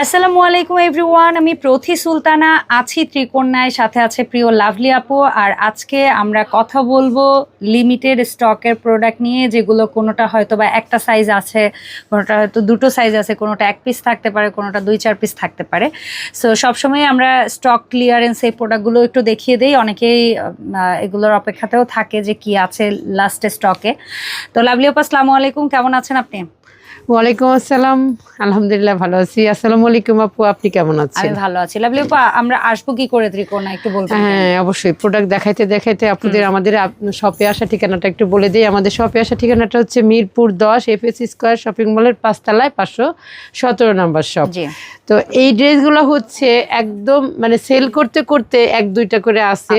আসসালামু আলাইকুম এভরিওয়ান আমি প্রথি সুলতানা, আছি ত্রিকন্যায় সাথে আছে প্রিয় লাভলি আপু। আর আজকে আমরা কথা বলব লিমিটেড স্টকের প্রোডাক্ট নিয়ে, যেগুলো কোনোটা হয়তো বা একটা সাইজ আছে, কোনোটা হয়তো দুটো সাইজ আছে, কোনোটা এক পিস থাকতে পারে, কোনোটা দুই, চার পিস থাকতে পারে। সো সবসময় আমরা স্টক ক্লিয়ারেন্স এই প্রোডাক্টগুলো একটু দেখিয়ে দিই। অনেকেই এগুলোর অপেক্ষাতেও থাকে যে কি আছে লাস্টে স্টকে তো লাভলি আপু, আসসালামু আলাইকুম। কেমন আছেন আপনি? ওয়ালাইকুম আসসালাম। আলহামদুলিল্লাহ ভালো আছি। আসসালামু আলাইকুম আপু আপনি কেমন আমি আছেন ভালো আছি। লাভলি আপু আমরা আসব কি করে ত্রিকোণা? একটু বলবেন হ্যাঁ অবশ্যই। প্রোডাক্ট দেখাইতে দেখাইতে আপনাদের আমাদের শপে আসা ঠিকানাটা একটু বলে দিই। আমাদের শপে আসা ঠিকানাটা হচ্ছে মিরপুর দশ এফএস স্কোয়ার শপিং মলের পাঁচতলায় পাঁচশো সতেরো নম্বর শপ তো এই ড্রেসগুলো হচ্ছে একদম মানে সেল করতে করতে এক দুইটা করে আছে।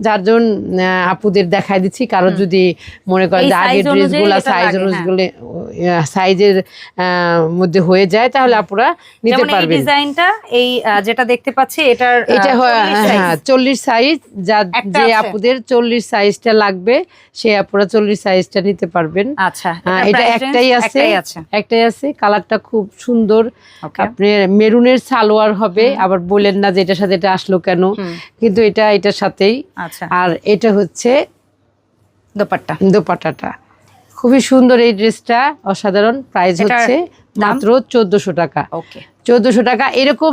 যার জন্য আহ, আপুদের দেখাই দিচ্ছি। কারও যদি মনে এই যে আগের ড্রেসগুলো সাইজ হ্যাঁ। অনুযায়ী সাইজের মধ্যে হয়ে যায় তাহলে আপুরা নিতে যেমন এই পারবেন। ডিজাইনটা এই যেটা দেখতে পাচ্ছি এটার এটা হয় 40 হ্যাঁ চল্লিশ সাইজ যা যে আপুদের চল্লিশ সাইজটা লাগবে সে আপুরা চল্লিশ সাইজটা নিতে পারবেন। আচ্ছা হ্যাঁ, এটা একটাই আছে একটাই আছে। কালারটা খুব সুন্দর. আপনার মেরুনের সালোয়ার হবে আবার বলেন না যে এটার সাথে এটা আসলো কেন। কিন্তু এটা এটার সাথেই। আচ্ছা। আর এটা হচ্ছে দোপাট্টা। দোপাটাটা খুবই সুন্দর এই ড্রেসটা অসাধারণ। প্রাইস হচ্ছে মাত্র চোদ্দশো টাকা। ওকে চোদ্দশো টাকা এরকম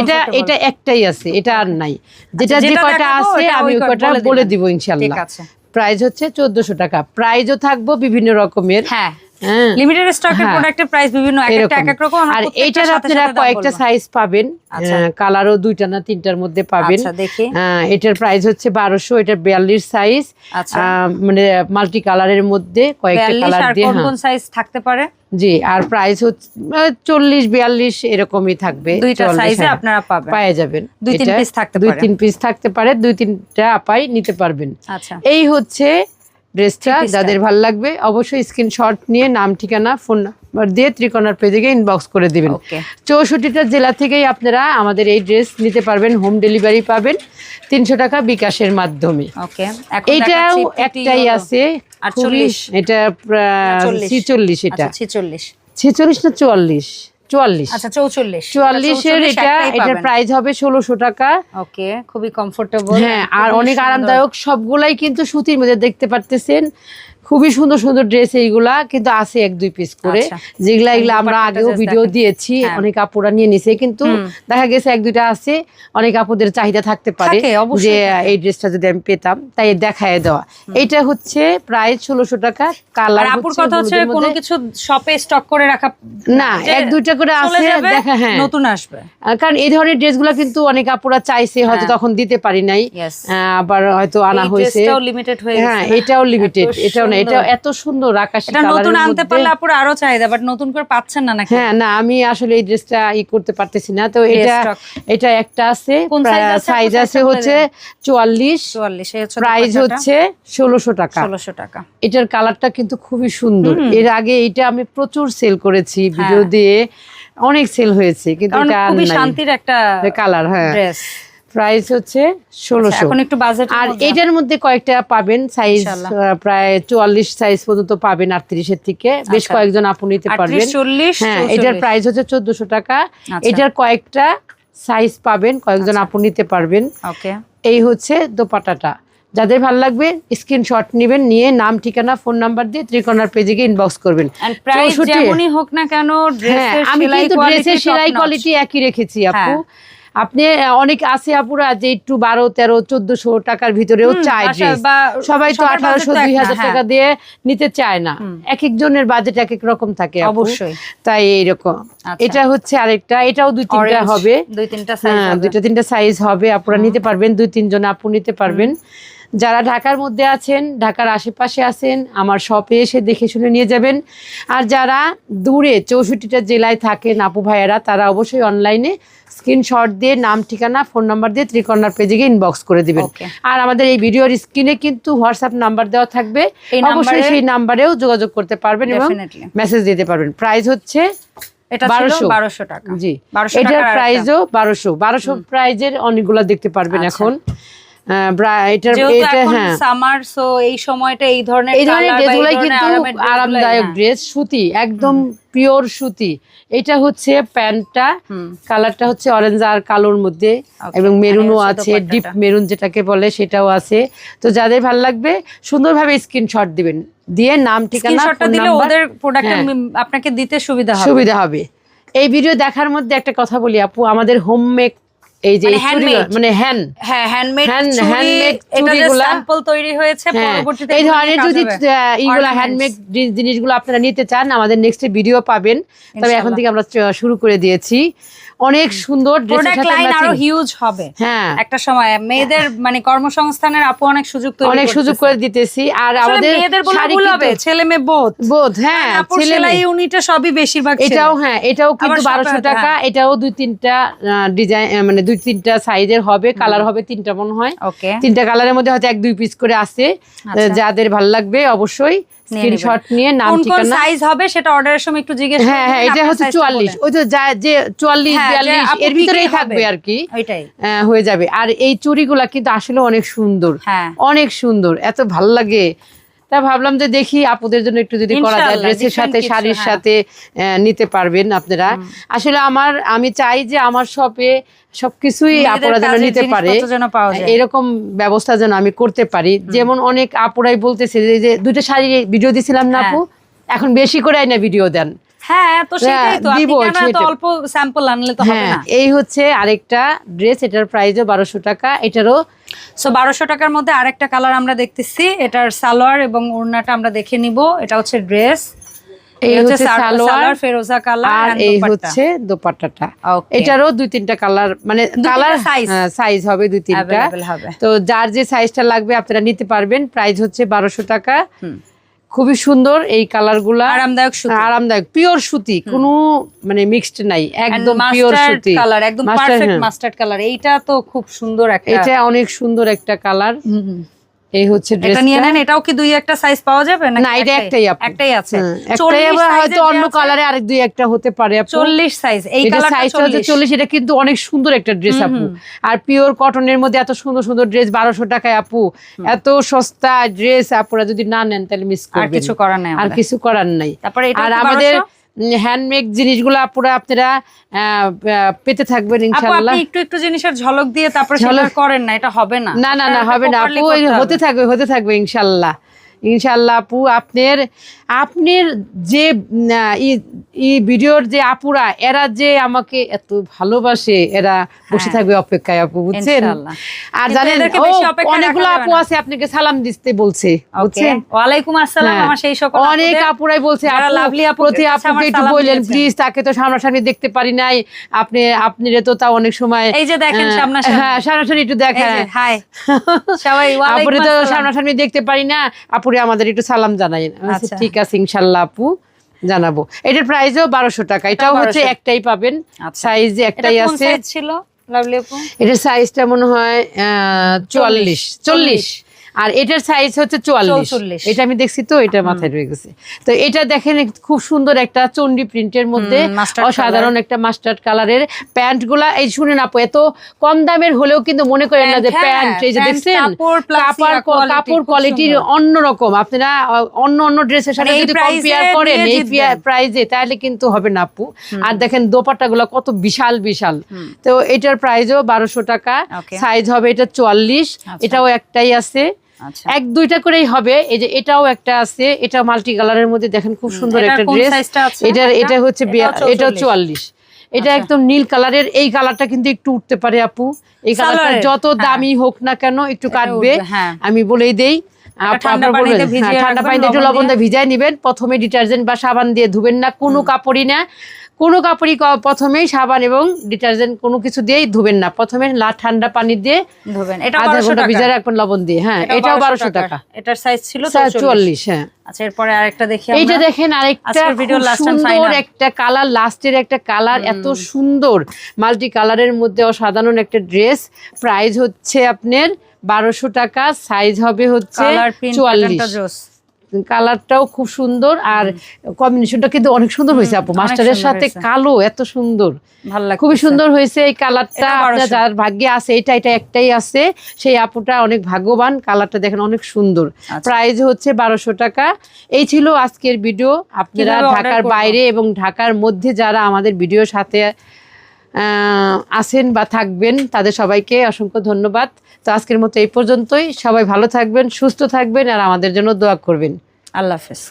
এটা এটা একটাই আছে এটা আর নাই। যেটা যে যেটা কয়টা দেখাবো আছে আমি ওই কয়টা বলে দিব ইনশাল্লাহ প্রাইস হচ্ছে চোদ্দশো টাকা। প্রাইজও থাকব বিভিন্ন রকমের। হ্যাঁ। লিমিটেড স্টকের। প্রোডাক্টের প্রাইস বিভিন্ন এক একটা এক এক রকম আর এইটার আপনারা কয়েকটা সাইজ পাবেন আচ্ছা। কালারও দুইটা না তিনটার মধ্যে পাবেন। আচ্ছা এটার প্রাইস হচ্ছে এটার বিয়াল্লিশ সাইজ আচ্ছা। মানে মাল্টি কালারের মধ্যে কয়েকটা কালার দিয়ে কোন হ্যাঁ। কোন সাইজ থাকতে পারে? জি আর প্রাইস হচ্ছে চল্লিশ বিয়াল্লিশ এরকমই থাকবে। দুইটা 44, সাইজে হ্যাঁ। আপনারা পাবেন। পাওয়া যাবেন। দুই তিন এটা piece থাকতে দুই তিন পিস থাকতে পারে দুই তিনটা আপাই নিতে পারবেন। আচ্ছা। এই হচ্ছে ড্রেসটা যাদের ভালো লাগবে অবশ্যই স্ক্রিনশট নিয়ে নাম ঠিকানা ফোন নাম্বার দিয়ে ত্রিকোণার পেজে ইনবক্স করে দিবেন। চৌষট্টিটা জেলা থেকেই আপনারা আমাদের এই ড্রেস নিতে পারবেন হোম ডেলিভারি পাবেন তিনশো টাকা বিকাশের মাধ্যমে। এইটাও একটাই আছে খুবই 48 এটা চল্লিশ। ছিচল্লিশ এটা। আচ্ছা 46 ছেচল্লিশ না চুয়াল্লিশ? চুয়াল্লিশ। আচ্ছা 44 চুয়াল্লিশের এটা এটার প্রাইস হবে ষোলোশো টাকা। ওকে খুবই কমফোর্টেবল হ্যাঁ আর অনেক আরামদায়ক সবগুলাই কিন্তু সুতির মধ্যে দেখতে পারতেছেন। খুবই সুন্দর সুন্দর ড্রেস এইগুলা কিন্তু আছে এক দুই পিস করে। আচ্ছা। যেগুলা এগুলা আমরা আগেও ভিডিও দিয়েছি হ্যাঁ। অনেক আপুরা নিয়ে নিছে কিন্তু দেখা গেছে এক দুইটা আছে অনেক আপুদের চাহিদা থাকতে পারে যে এই ড্রেসটা যদি আমি পেতাম তাই দেখায় দেওয়া। এটা হচ্ছে প্রায় ষোলোশো টাকা কালার আপুর কথা হচ্ছে কোনো কিছু শপে স্টক করে রাখা না এক দুইটা করে আছে দেখা হ্যাঁ। নতুন আসবে। কারণ এই ধরনের ড্রেস ড্রেসগুলো কিন্তু অনেক আপুরা চাইছে হয়তো তখন দিতে পারি নাই। আবার হয়তো আনা হয়েছে। হয়ে হ্যাঁ? এটাও লিমিটেড এটাও না এটা এত সুন্দর আকাশি এটা নতুন আনতে পারলে আপুর আরও চাহিদা বাট নতুন করে পাচ্ছেন না নাকি? হ্যাঁ না আমি আসলে এই ড্রেসটা ই করতে পারতেছি না। তো এটা এটা একটা আছে? সাইজ আছে হচ্ছে চুয়াল্লিশ। 44 হচ্ছে প্রাইস হচ্ছে ষোলোশো টাকা। 1600 টাকা। এটার কালারটা কিন্তু খুবই সুন্দর। এর আগে এটা আমি প্রচুর সেল করেছি ভিডিও হ্যাঁ। দিয়ে অনেক সেল হয়েছে কিন্তু এটা শান্তির একটা কালার হ্যাঁ। ড্রেস প্রাইস হচ্ছে ষোলোশো। এখন একটু বাজেট আর এটার মধ্যে কয়েকটা পাবেন সাইজ প্রায় চুয়াল্লিশ সাইজ পর্যন্ত পাবেন আটত্রিশের থেকে। বেশ আচ্ছা। কয়েকজন আপু নিতে পারবেন। 40 হ্যাঁ এটার প্রাইস হচ্ছে চোদ্দশো টাকা। আচ্ছা। এটার কয়েকটা সাইজ পাবেন কয়েকজন আপু নিতে পারবেন। ওকে। এই হচ্ছে দোপাটাটা যাদের ভালো লাগবে স্ক্রিনশট নেবেন নিয়ে নাম ঠিকানা ফোন নাম্বার দিয়ে ত্রিকোণার পেজে গিয়ে ইনবক্স করবেন। হোক না কেন হ্যাঁ আমি কিন্তু ড্রেসের সেলাই কোয়ালিটি একই রেখেছি আপু। আপনি অনেক আছে আপুরা যে একটু বারো তেরো চোদ্দশো টাকার ভিতরেও চায় সবাই তো আঠারোশো দুই হাজার হ্যাঁ। টাকা দিয়ে নিতে চায় না। এক একজনের বাজেট এক এক রকম থাকে অবশ্যই। তাই এইরকম। আচ্ছা। এটা হচ্ছে আরেকটা এটাও দুই তিনটা হবে। দুই তিনটা হ্যাঁ দুইটা তিনটা সাইজ হবে। আপনারা নিতে পারবেন দুই তিনজন আপু নিতে পারবেন। যারা ঢাকার মধ্যে আছেন ঢাকার আশেপাশে আছেন আমার শপে এসে দেখে শুনে নিয়ে যাবেন। আর যারা দূরে চৌষট্টিটা জেলায় থাকেন আপু ভাইয়েরা তারা অবশ্যই অনলাইনে স্ক্রিনশট দিয়ে নাম ঠিকানা ফোন নাম্বার দিয়ে ত্রিকর্ণার পেজে গিয়ে ইনবক্স করে দিবেন। আর আমাদের এই ভিডিওর স্ক্রিনে কিন্তু হোয়াটসঅ্যাপ নাম্বার দেওয়া থাকবে। অবশ্যই সেই নাম্বারেও যোগাযোগ করতে পারবেন এবং মেসেজ দিতে পারবেন। প্রাইস হচ্ছে এটা ছিল 1200 1200 টাকা। জি। 1200 এটার টাকার প্রাইসও বারোশো। বারোশো প্রাইজের অনেকগুলো দেখতে পারবেন আচ্ছা। এখন। আহ, bra- এটার যেহেতু এটা এখন সামার সো এই সময়টা এই ধরনের এই ধরনের colour বা এই ড্রেসগুলাই কিন্তু আরামদায়ক। ড্রেস সুতি একদম পিওর সুতি। এটা হচ্ছে প্যান্টটা কালারটা হচ্ছে অরেঞ্জ আর কালোর মধ্যে এবং মেরুনও আর এই হচ্ছে আছে ডিপ মেরুন যেটাকে বলে সেটাও আছে। তো যাদের ভালো লাগবে সুন্দর সুন্দরভাবে স্ক্রিনশট দিবেন। দিয়ে নাম ঠিকানা দিলে ওদের প্রোডাক্ট হ্যাঁ। আপনাকে দিতে সুবিধা হবে। সুবিধা হবে। এই ভিডিও দেখার মধ্যে একটা কথা বলি আপু আমাদের হোমমেক এই যে মানে এই মানে হ্যান্ড হ্যাঁ হ্যান্ডমেড স্যাম্পল তৈরি হয়েছে হ্যাঁ, পরবর্তীতে এই ধরনের যদি। এইগুলা হ্যান্ডমেড জিনিসগুলো আপনারা নিতে চান আমাদের নেক্সট ভিডিও পাবেন। তবে এখন থেকে আমরা শুরু করে দিয়েছি। অনেক সুন্দর প্রোডাক্ট লাইন আরও হিউজ হবে। হ্যাঁ। একটা সময় মেয়েদের মানে কর্মসংস্থানের আপু অনেক সুযোগ তৈরি অনেক সুযোগ করে দিতেছি। আর আমাদের মেয়েদের বলে হবে ছেলে মেয়ে বোধ বোধ হ্যাঁ আপুর ছেলে মেয়ে। ইউনিটে সবই বেশিরভাগ এটাও হ্যাঁ এটাও কিন্তু টাকা। এটাও দুই তিনটা ডিজাইন মানে দুই তিনটা সাইজের হবে কালার হবে তিনটা মনে হয়। তিনটা কালারের মধ্যে হয়তো এক দুই পিস করে আছে। আচ্ছা। যাদের ভালো লাগবে অবশ্যই স্ক্রিনশট নিয়ে নাম কোন কোন ঠিকানা। সাইজ হবে সেটা অর্ডারের সময় একটু জিজ্ঞেস হ্যাঁ হ্যাঁ এটা হচ্ছে size টা চুয়াল্লিশ বলে। ওই তো যা যে চুয়াল্লিশ হ্যাঁ, এর ভিতরেই থাকবে? আর কি ওইটাই। হয়ে যাবে। আর এই চুড়িগুলা কিন্তু আসলে অনেক সুন্দর। হ্যাঁ। অনেক সুন্দর এত ভালো লাগে। তা ভাবলাম যে দেখি আপুদের জন্য একটু যদি করা যায় ড্রেসের সাথে শাড়ির হ্যাঁ। সাথে নিতে পারবেন আপনারা আসলে আমার আমি চাই যে আমার শপে সবকিছুই আপুরা যেন নিতে পারে। এরকম ব্যবস্থা যেন আমি করতে পারি যেমন অনেক আপুরাই বলতেছে যে- দুটো দুইটা শাড়ি ভিডিও দিছিলাম না হ্যাঁ। আপু এখন বেশি করে না ভিডিও দেন হ্যাঁ তো সেটাই তো। আপনি কেন এত অল্প স্যাম্পল আনলে তো হবে হ্যাঁ না। এই হচ্ছে আরেকটা ড্রেস এটার প্রাইসও বারোশো টাকা এটারও সো বারোশো টাকার মধ্যে আরেকটা কালার আমরা দেখতেছি। এটার সালোয়ার এবং ওড়নাটা আমরা দেখে নিব। এটা হচ্ছে ড্রেস এই হচ্ছে সালোয়ার ফেরোজা কালার আর এই হচ্ছে দোপাট্টাটা। এটারও দুই তিনটা কালার মানে কালার size? সাইজ হবে দুই তিনটা। তো যার যে সাইজটা লাগবে আপনারা নিতে পারবেন। প্রাইস হচ্ছে বারোশো টাকা। হুম। খুবই সুন্দর এই কালারগুলা। আরামদায়ক সুতি। আরামদায়ক পিওর সুতি কোনো মানে মিক্সড নাই একদম পিওর সুতি। কালার একদম পারফেক্ট। মাস্টার্ড কালার এইটা তো খুব সুন্দর একটা এটা অনেক সুন্দর একটা কালার। এই হচ্ছে এটা নিয়ে নেন এটাও কি দুই একটা সাইজ পাওয়া যাবে না এটা একটাই? আপু। একটাই আছে। হ্যাঁ, একটাই আবার হয়তো অন্য কালারে আরেক দুই একটা হতে পারে আপু। 40 সাইজ এই কালারটা সাইজটা হচ্ছে 40 চল্লিশ এটা কিন্তু অনেক সুন্দর একটা ড্রেস আপু। আর পিওর কটনের মধ্যে এত সুন্দর সুন্দর ড্রেস বারোশো টাকায় আপু। এত সস্তা ড্রেস আপুরা যদি না নেন তাহলে মিস আর কিছু করার নেই আর কিছু করার নাই। তারপরে এটা আর আমাদের 1200? হ্যান্ডমেড জিনিসগুলো আপুরা আপনারা পেতে থাকবেন আপু ইনশাল্লাহ। আপনি একটু একটু জিনিসের ঝলক দিয়ে তারপরে সেটা করেন না এটা হবে না। না না না হবে না। আপু হতে থাকবে হতে থাকবে ইনশাল্লাহ। ইনশাল্লাহ আপু আপনার আপনার যে ই- ভিডিওর যে আপুরা এরা যে আমাকে এত ভালোবাসে এরা বসে হ্যাঁ। থাকবে অপেক্ষায় আপু বুঝছেন? আর জানেন অনেকগুলো আপু আছে আপনাকে সালাম দিতে বলছে ওকে। বুঝছেন? ওয়ালাইকুম আসসালাম হ্যাঁ। আমার সেই সকল অনেক আপুরাই বলছে আপু লাভলি আপুদের প্রতি আপুকে একটু বললেন প্লিজ তাকে তো সামনাসামনি দেখতে পারি নাই। আপনি আপনি তো তা অনেক সময় এই যে দেখেন আহ, সামনাসামনি। হ্যাঁ সামনাসামনি একটু দেখেন। হাই সবাই আপুরে তো। সামনাসামনি দেখতে পারি না আপুরে আমাদের একটু সালাম জানাই। আচ্ছা। ঠিক আছে ইনশাল্লাহ আপু জানাব। এটার প্রাইসও বারোশো টাকা। এটাও হচ্ছে একটাই পাবেন। আচ্ছা। সাইজ একটাই আছে। ছিল? এটার সাইজটা মনে হয় চুয়াল্লিশ। চল্লিশ। আর এটার সাইজ হচ্ছে চুয়াল্লিশ। 44 এটা আমি দেখছি তো এটা মাথায় রয়ে গেছে। তো এটা দেখেন খুব সুন্দর একটা চন্ডি প্রিন্টের মধ্যে অসাধারণ একটা মাস্টার্ড কালারের প্যান্টগুলা এই শুনেন আপু এত কম দামের হলেও কিন্তু মনে করেন না যে হ্যাঁ, প্যান্ট এই যে দেখছেন? কাপড় খুব কোয়ালিটির অন্যরকম আপনারা অন্য অন্য ড্রেসের সাথে মানে যদি কম্পেয়ার করেন এই প্রাইজে তাহলে কিন্তু হবে না আপু। আর দেখেন দোপাট্টা গুলো কত বিশাল বিশাল। তো এটার প্রাইজও বারোশো টাকা। সাইজ হবে এটা চুয়াল্লিশ। আচ্ছা। এটাও একটাই আছে। এক দুইটা করেই হবে। এই যে এটাও একটা আছে এটা মাল্টি কালারের মধ্যে দেখেন খুব সুন্দর একটা ড্রেস। এটার এটা হচ্ছে 44 চুয়াল্লিশ। এটা আচ্ছা। একদম নীল কালারের। এই কালারটা কিন্তু একটু উঠতে পারে আপু। এই কালারটা যত হ্যাঁ। দামি হোক না কেন একটু কাটবে। হ্যাঁ। আমি বলেই দেই। ঠান্ডা পানিতে হ্যাঁ, পানিতে একটু লবণ দিয়ে। দিয়ে ভিজায় নিবেন। প্রথমে ডিটারজেন্ট বা সাবান দিয়ে ধুবেন না কোনো কাপড়ই না। কোনো কাপড়ই প্রথমেই সাবান এবং ডিটারজেন্ট কোনো কিছু দিয়েই ধুবেন না। প্রথমে লা ঠান্ডা পানি দিয়ে ধরবেন এটা আধা ঘণ্টা ভিজায় রাখবেন লবণ দিয়ে। হ্যাঁ এটাও বারোশো টাকা। এটার সাইজ ছিল চুয়াল্লিশ হ্যাঁ। আচ্ছা এরপরে আরেকটা দেখি এইটা দেখেন আরেকটা ভিডিও and সুন্দর একটা কালার লাস্টের একটা কালার এত সুন্দর। মাল্টি কালারের মধ্যে অসাধারণ একটা ড্রেস প্রাইস হচ্ছে আপনার বারোশো টাকা সাইজ হবে হচ্ছে চুয়াল্লিশ। কালারটাও খুব সুন্দর আর কম্বিনেশনটা কিন্তু অনেক সুন্দর হয়েছে আপু। মাস্টারের সাথে কালো এত সুন্দর। খুবই সুন্দর হয়েছে এই কালারটা। আপনার যার ভাগ্যে আছে এটা এটা একটাই আছে। সেই আপুটা অনেক ভাগ্যবান কালারটা দেখেন অনেক সুন্দর। আচ্ছা। প্রাইস হচ্ছে বারোশো টাকা। এই ছিল আজকের ভিডিও আপনারা ঢাকার বাইরে এবং ঢাকার মধ্যে যারা আমাদের ভিডিওর সাথে আছেন বা থাকবেন, তাদের সবাইকে অসংখ্য ধন্যবাদ। তো আজকের মতো এই পর্যন্তই। সবাই ভালো থাকবেন, সুস্থ থাকবেন, আর আমাদের জন্য দোয়া করবেন। আল্লাহ হাফেজ।